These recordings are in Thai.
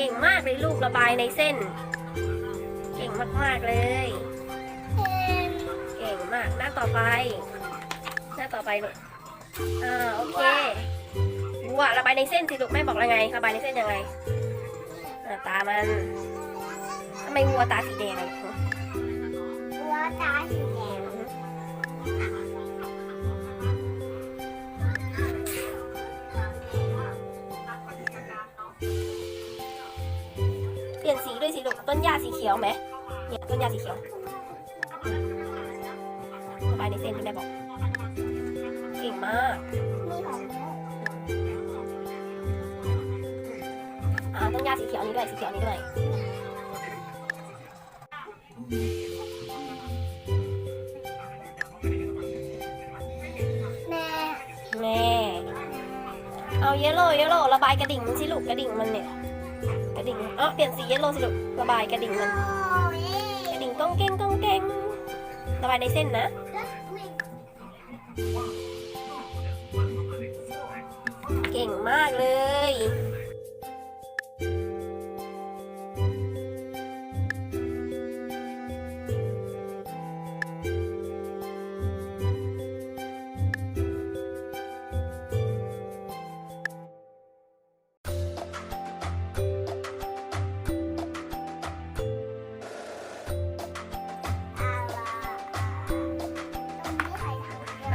เก่งมากเลยลูกระบายในเส้น เก่งมาก ๆ เลย เก่งมากหน้าต่อไป หน้าต่อไปลูกอ่าโอเควัวระบายในเส้นสิลูกแม่บอกแล้วไงระบายในเส้นยังไงอ่าตามันทำไมวัวตาสีแดงอะลูกหัวตาสีแดง ลี่ยนสีด้วยสิลูกต้นหญ้าสีเขียวไหมเนี่ยต้นหญ้าสีเขียวระบายในเส้นที่แม่บอก เก่งมากมีของแม่อ่าต้นหญ้าสีเขียวนี้ด้วยสีเขียวนี้ด้วยแม่แม่เอาเยลโล่เยลโล่ระบายกระดิ่งมันสิลูกกระดิ่งมันเนี่ย กระดิ่งเออเปลี่ยนสีเยลโล่สิลูกระบายกระดิ่งมันกระดิ่งก้องเก้งก้องเก้งระบายในเส้นนะเก่งมากเลย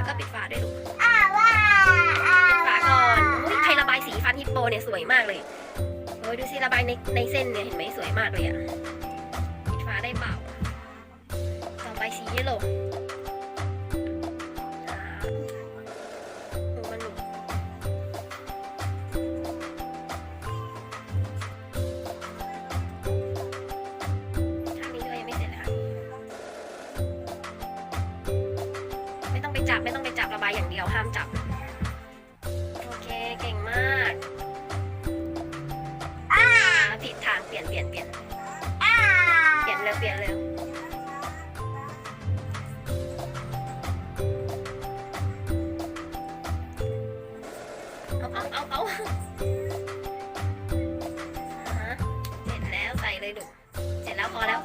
แล้วก็ปิดฝาด้วยลูกอาว่าปิดฝาก่อนอุ้ยใครระบายสีฟันฮิปโปเนี่ยสวยมากเลยโอ้ยดูสิระบายในในเส้นเนี่ยเห็นไหมสวยมากเลยอะปิดฝาได้เปล่าต่อไปสีเยลโล่ จับไม่ต้องไปจับระบายอย่างเดียวห้ามจับ โอเคเก่งมากอ่าผิดทางเปลี่ยนเปลี่ยนเปลี่ยนอาเปลี่ยนเร็วเปลี่ยนเร็วเอาเอาเอาเอาอ่าฮะเสร็จแล้วใส่เลยลูกเสร็จแล้วพอแล้ว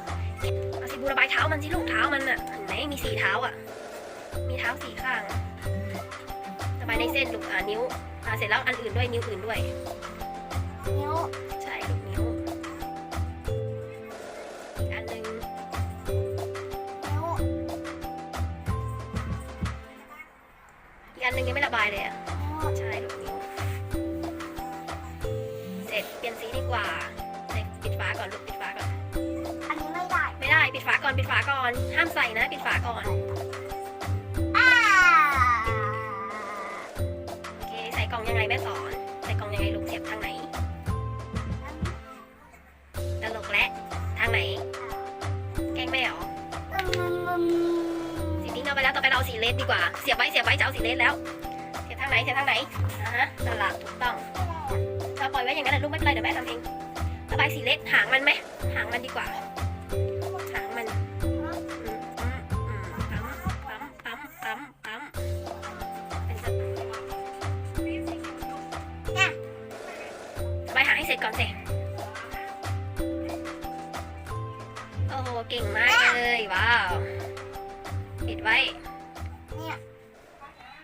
เอาสิบูระบายเท้ามันสิลูกเท้ามันอะเห็นไหมมีสีเท้าอะมี เท้าสีข้างระบายในเส้นลูกอ่านิ้วอ่าเสร็จแล้วอันอื่นด้วยนิ้วอื่นด้วย นิ้วใช่ลูกนิ้วอีกอันหนึ่งนิ้วอีกอันหนึ่งยังไม่ระบายเลยอะนิ้วใช่ลูกนิ้วเสร็จเปลี่ยนสีดีกว่าเสร็จปิดฝาก่อนลูกปิดฝาก่อน อันนี้ไม่ได้ ไม่ได้ปิดฝาก่อนปิดฝาก่อน ห้ามใส่นะ ปิดฝาก่อน ยังไงแม่สอนใส่กล่องยังไงลูกเสียบทางไหนตลกและทางไหน แกล้งแม่เหรอสีนี้เอาไปแล้วต่อไปเราเอาสีเลสดีกว่า เสียบไว้เสียบไว้จะเอาสีเลสแล้ว เสียบทางไหนเสียบทางไหนอ่าฮะนั่นละถูกต้องเราปล่อยไว้อย่างนั้นแหละลูกไม่เป็นไรเดี๋ยวแม่ทำเองระบายสีเลสหางมันไหมหางมันดีกว่า ก่อนสิ โอ้โห เก่งมากเลย ว้าว ปิดไว้